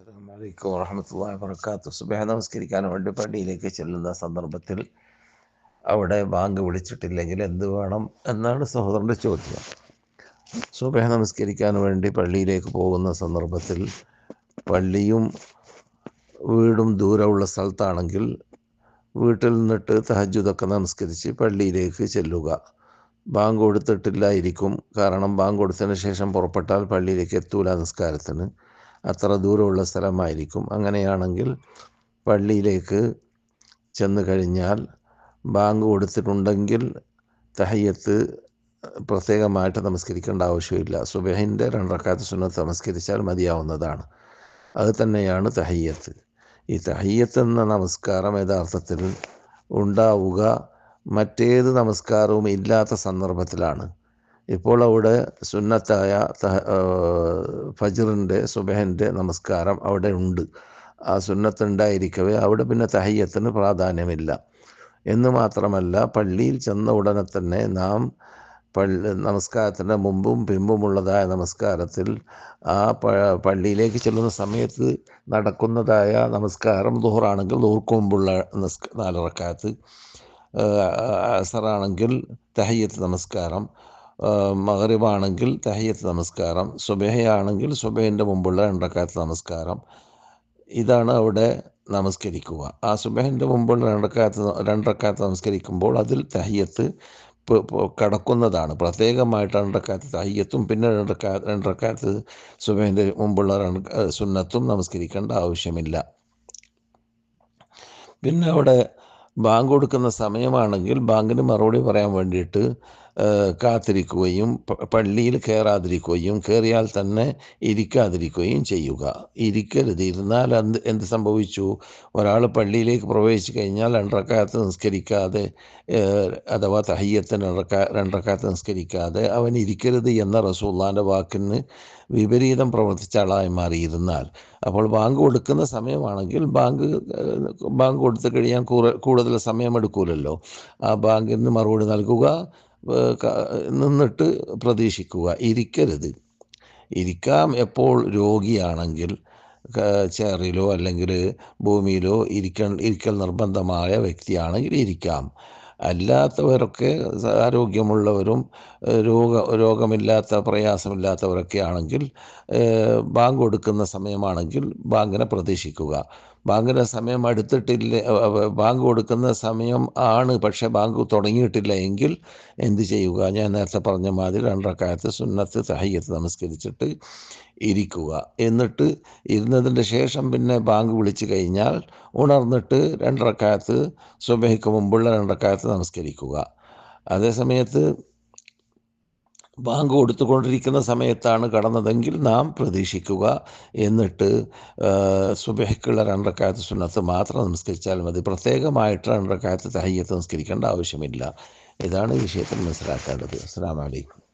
അസ്സാം വലൈക്കും വാഹമത്തല്ലാ വർക്കാത്തു സുബഹ നമസ്കരിക്കാൻ വേണ്ടി പള്ളിയിലേക്ക് ചെല്ലുന്ന സന്ദർഭത്തിൽ അവിടെ ബാങ്ക് വിളിച്ചിട്ടില്ലെങ്കിൽ എന്ത് വേണം എന്നാണ് സഹോദരന്റെ ചോദ്യം. സുബേഹ നമസ്കരിക്കാൻ വേണ്ടി പള്ളിയിലേക്ക് പോകുന്ന സന്ദർഭത്തിൽ പള്ളിയും വീടും ദൂരമുള്ള സ്ഥലത്താണെങ്കിൽ വീട്ടിൽ നിന്നിട്ട് തഹജുദൊക്കെ നമസ്കരിച്ച് പള്ളിയിലേക്ക് ചെല്ലുക. ബാങ്ക് കൊടുത്തിട്ടില്ലായിരിക്കും. കാരണം ബാങ്ക് കൊടുത്തതിന് ശേഷം പുറപ്പെട്ടാൽ പള്ളിയിലേക്ക് എത്തൂല നിസ്കാരത്തിന്. അത്ര ദൂരമുള്ള സ്ഥലമായിരിക്കും. അങ്ങനെയാണെങ്കിൽ പള്ളിയിലേക്ക് ചെന്ന് കഴിഞ്ഞാൽ ബാങ്ക് കൊടുത്തിട്ടുണ്ടെങ്കിൽ തഹയ്യത്ത് പ്രത്യേകമായിട്ട് നമസ്കരിക്കേണ്ട ആവശ്യമില്ല. സുബഹിന്റെ രണ്ടരക്കാത്ത സുന്നത്ത് നമസ്കരിച്ചാൽ മതിയാവുന്നതാണ്. അത് തന്നെയാണ് തഹയ്യത്ത്. ഈ തഹയ്യത്ത് എന്ന നമസ്കാരം യഥാർത്ഥത്തിൽ ഉണ്ടാവുക മറ്റേത് നമസ്കാരവും ഇല്ലാത്ത സന്ദർഭത്തിലാണ്. ഇപ്പോൾ അവിടെ സുന്നത്തായ ഫജറിന്റെ സുബഹന്റെ നമസ്കാരം അവിടെ ഉണ്ട്. ആ സുന്നത്തുണ്ടായിരിക്കവേ അവിടെ പിന്നെ തഹയ്യത്തിന് പ്രാധാന്യമില്ല. എന്ന് മാത്രമല്ല പള്ളിയിൽ ചെന്ന ഉടനെ തന്നെ നാം പള്ളി നമസ്കാരത്തിന്റെ മുമ്പും പിമ്പുമുള്ളതായ നമസ്കാരത്തിൽ ആ പള്ളിയിലേക്ക് ചെല്ലുന്ന സമയത്ത് നടക്കുന്നതായ നമസ്കാരം ദുഹറാണെങ്കിൽ ദുഹർക്ക് മുമ്പുള്ള നിസ്ക നാലിറക്കാത്ത് അസറാണെങ്കിൽ തഹയ്യത്ത് നമസ്കാരം മകറിബാണെങ്കിൽ തഹയ്യത്ത് നമസ്കാരം സുബേഹയാണെങ്കിൽ സുബേഹിന്റെ മുമ്പുള്ള രണ്ടക്കാത്ത നമസ്കാരം. ഇതാണ് അവിടെ നമസ്കരിക്കുക. ആ സുബേഹിന്റെ മുമ്പുള്ള രണ്ടക്കാത്ത രണ്ടക്കാത്ത നമസ്കരിക്കുമ്പോൾ അതിൽ തഹയ്യത്ത് കടക്കുന്നതാണ്. പ്രത്യേകമായിട്ട് രണ്ടക്കാലത്ത് തഹയ്യത്തും പിന്നെ രണ്ടക്കാ രണ്ടക്കാത്ത് സുബേഹിന്റെ മുമ്പുള്ള രണ്ട് സുന്നത്തും നമസ്കരിക്കേണ്ട ആവശ്യമില്ല. പിന്നെ അവിടെ ബാങ്ക് കൊടുക്കുന്ന സമയമാണെങ്കിൽ ബാങ്കിന് മറുപടി പറയാൻ വേണ്ടിയിട്ട് കാത്തിരിക്കുകയും പള്ളിയിൽ കയറാതിരിക്കുകയും കയറിയാൽ തന്നെ ഇരിക്കാതിരിക്കുകയും ചെയ്യുക. ഇരിക്കരുത്. ഇരുന്നാൽ എന്ത് എന്ത് സംഭവിച്ചു? ഒരാൾ പള്ളിയിലേക്ക് പ്രവേശിച്ചു കഴിഞ്ഞാൽ രണ്ടരക്കാലത്ത് നിസ്കരിക്കാതെ അഥവാ തഹയ്യത്തിന് രണ്ടരക്കാലത്ത് നിസ്കരിക്കാതെ അവൻ ഇരിക്കരുത് എന്ന റസൂള്ളാന്റെ വാക്കിന് വിപരീതം പ്രവർത്തിച്ച ആളായി മാറിയിരുന്നാൽ. അപ്പോൾ ബാങ്ക് കൊടുക്കുന്ന സമയമാണെങ്കിൽ ബാങ്ക് ബാങ്ക് കൊടുത്തു കഴിയാൻ കൂടുതൽ സമയമെടുക്കൂലല്ലോ ആ ബാങ്കിന് മറുപടി നൽകുക നിന്നിട്ട് പ്രതീക്ഷിക്കുക. ഇരിക്കരുത്. ഇരിക്കാം എപ്പോൾ രോഗിയാണെങ്കിൽ ചെയറിലോ അല്ലെങ്കിൽ ഭൂമിയിലോ ഇരിക്ക ഇരിക്കൽ നിർബന്ധമായ വ്യക്തിയാണെങ്കിൽ ഇരിക്കാം. അല്ലാത്തവരൊക്കെ ആരോഗ്യമുള്ളവരും രോഗ രോഗമില്ലാത്ത പ്രയാസമില്ലാത്തവരൊക്കെ ആണെങ്കിൽ ബാങ്ക് കൊടുക്കുന്ന സമയമാണെങ്കിൽ ബാങ്കിനെ പ്രതീക്ഷിക്കുക. ബാങ്കിന്റെ സമയം അടുത്തിട്ടില്ല ബാങ്ക് കൊടുക്കുന്ന സമയം ആണ്. പക്ഷേ ബാങ്ക് തുടങ്ങിയിട്ടില്ല എങ്കിൽ എന്ത് ചെയ്യുക? ഞാൻ നേരത്തെ പറഞ്ഞ മാതിരി രണ്ടക്കാലത്ത് സുന്നത്ത് തഹയ്യത്ത് നമസ്കരിച്ചിട്ട് ഇരിക്കുക. എന്നിട്ട് ഇരുന്നതിന്റെ ശേഷം പിന്നെ ബാങ്ക് വിളിച്ചു കഴിഞ്ഞാൽ ഉണർന്നിട്ട് രണ്ടരക്കാലത്ത് സുബഹയ്ക്ക് മുമ്പുള്ള രണ്ടക്കാലത്ത് നമസ്കരിക്കുക. അതേസമയത്ത് ബാങ്ക് കൊടുത്തുകൊണ്ടിരിക്കുന്ന സമയത്താണ് കടന്നതെങ്കിൽ നാം പ്രതീക്ഷിക്കുക എന്നിട്ട് സുബഹയ്ക്കുള്ള രണ്ടക്കാലത്ത് സുന്നത്ത് മാത്രം നമസ്കരിച്ചാൽ മതി. പ്രത്യേകമായിട്ട് രണ്ടക്കാലത്ത് തഹയ്യത്ത് നമസ്കരിക്കേണ്ട ആവശ്യമില്ല. ഇതാണ് വിഷയത്തിൽ മനസ്സിലാക്കേണ്ടത്. അസ്സാം വലൈക്കും